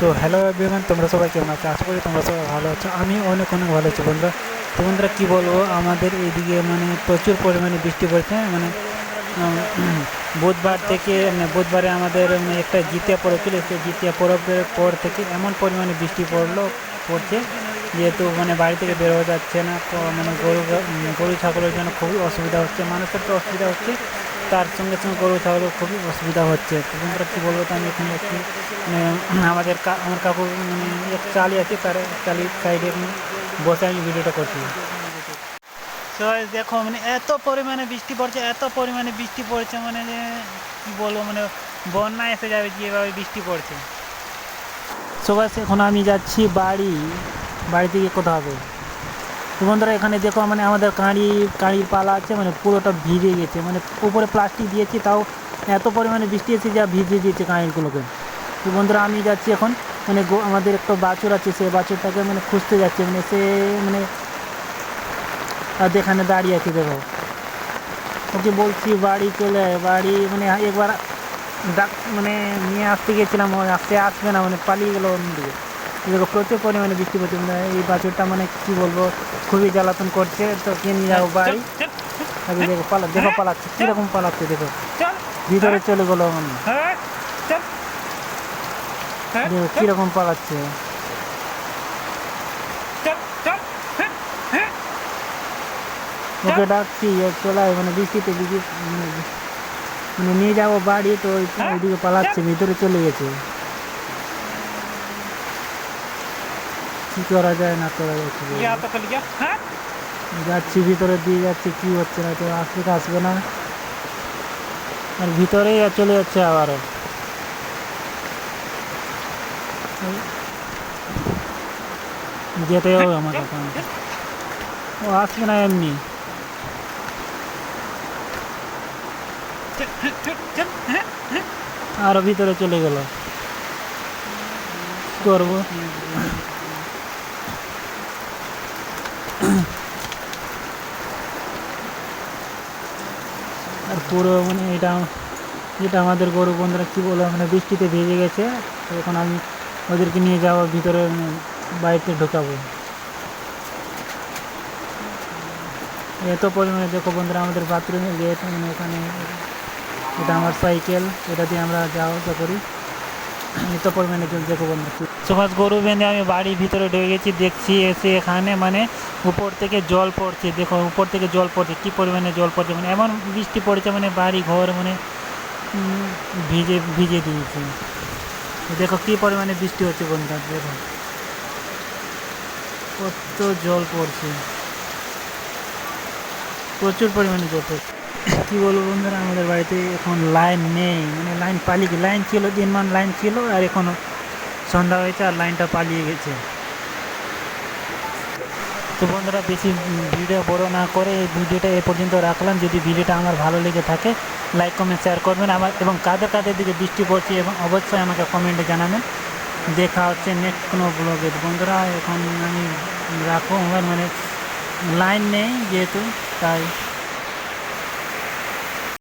তো hello everyone তোমরা সবাই কেমন আছো? আশা করি তোমরা সবাই ভালো আছো। আমি অনেক অনেক ভালো আছি বন্ধুরা। তো বন্ধুরা, কী বলব? আমাদের এইদিকে মানে প্রচুর পরিমাণে বৃষ্টি পড়ছে মানে বুধবার থেকে মানে বুধবারে আমাদের মানে একটা জিতিয়া পরব ছিল। সেই জিতিয়া পরবের পর থেকে এমন পরিমাণে বৃষ্টি পড়ল, পড়ছে, যেহেতু মানে বাড়ি থেকে বের হওয়া যাচ্ছে না। মানে গরু গরু, ছাগলের জন্য খুবই অসুবিধা হচ্ছে, মানুষের তো অসুবিধা হচ্ছে। তার সঙ্গে সঙ্গে গরু ছাগলের খুবই অসুবিধা হচ্ছে। তো বন্ধুরা কী বলব তো আমি এখানে একটু মানে আমাদের আমার কাকু মানে এক চালি আছে, তার চালি সাইডে বসে আমি ভিডিওটা করছি। তো দেখো মানে এত পরিমাণে বৃষ্টি পড়ছে, এত পরিমাণে বৃষ্টি পড়ছে মানে যে, কী বলব মানে বন্যা এসে যাবে যেভাবে বৃষ্টি পড়ছে। সবাই এখন আমি যাচ্ছি বাড়ি। বাড়িতে গিয়ে কোথাও হবে? বন্ধুরা, এখানে দেখো মানে আমাদের কাঁড়ি, কাঁড়ির পালা আছে মানে পুরোটা ভিজে গেছে। মানে উপরে প্লাস্টিক দিয়েছি, তাও এত পরিমাণে বৃষ্টি এসে যা ভিজে দিয়েছে কাঁড়িগুলোকে। তো বন্ধুরা, আমি যাচ্ছি এখন মানে আমাদের একটা বাছুর আছে, সে বাছুরটাকে মানে খুঁজতে যাচ্ছে। মানে সে মানে এখানে দাঁড়িয়ে আছে, দেখো। ওকে বলছি, বাড়ি চলে বাড়ি মানে একবার ডাক মানে নিয়ে আসতে গেছিলাম আসতে আসবে না মানে পালিয়ে গেলো অন্যদিকে। প্রচুর পরিমাণে বৃষ্টি পড়ছে। মানে এই বাছুরটা মানে কি বলব খুবই জ্বালাতন করছে। তো কে নিয়ে যাব বাড়ি আরে দেখো পালা দেখো পালাচ্ছে কীরকম পালাচ্ছে দেখো। ভিতরে চলে গেলো মানে। দেখো কীরকম পালাচ্ছে। ওকে ডাকছি ও চলায় মানে বৃষ্টিতে বৃষ্টি মানে মানে নিয়ে যাব বাড়ি তো ওই- ওইদিকে পালাচ্ছে ভিতরে চলে গেছে। কি করা যায় না করা যাচ্ছে যাচ্ছি ভিতরে দিয়ে যাচ্ছি কি হচ্ছে না তো আসবে তো আসবে না? আর ভিতরেই চলে যাচ্ছে আবারও। যেতে হবে। ও আসবে না এমনি। আরও ভিতরে চলে গেল। করব? আর পুরো মানে এটা এটা আমাদের গরু বন্ধুরা কী বলব মানে বৃষ্টিতে ভেজে গেছে এখন আমি ওদেরকে নিয়ে যাব, ভিতরে বাড়িতে ঢোকাবো। এত পরিমাণে দেখো বন্ধুরা, আমাদের বাথরুমে গেট মানে এখানে এটা আমার সাইকেল এটা দিয়ে আমরা যাওয়া আসা করি। এত পরিমাণে দেখো বন্ধুরা। সুভাষ গরু বেঁধে আমি বাড়ির ভিতরে ঢুকে গেছি, দেখছি এসে এখানে মানে উপর থেকে জল পড়ছে। দেখো, উপর থেকে জল পড়ছে, কী পরিমাণে জল পড়ছে? মানে এমন বৃষ্টি পড়েছে মানে বাড়ি ঘর মানে ভিজে ভিজে দিয়েছে। দেখো কী পরিমাণে বৃষ্টি হচ্ছে বন্ধুরা, দেখো। কত জল পড়ছে। প্রচুর পরিমাণে জল পড়ছে। কী বলব বন্ধুরা, আমাদের বাড়িতে এখন লাইন নেই। মানে লাইন পালিয়ে লাইন ছিল, দিনমান লাইন ছিল, আর এখনও সন্ধ্যা হয়েছে আর লাইনটা পালিয়ে গেছে। তো বন্ধুরা, বেশি ভিডিও বড় না করে এই ভিডিওটা এ পর্যন্ত রাখলাম। যদি ভিডিওটা আমার ভালো লেগে থাকে, লাইক, কমেন্ট শেয়ার করবেন। আমার এবং কাদের কাদের দিকে বৃষ্টি পড়ছে এবং অবশ্যই আমাকে কমেন্টে জানাবেন। দেখা হচ্ছে নেক্সট কোনো ব্লগে বন্ধুরা, এখন আমি রাখো আমার মানে লাইন নেই যেহেতু, তাই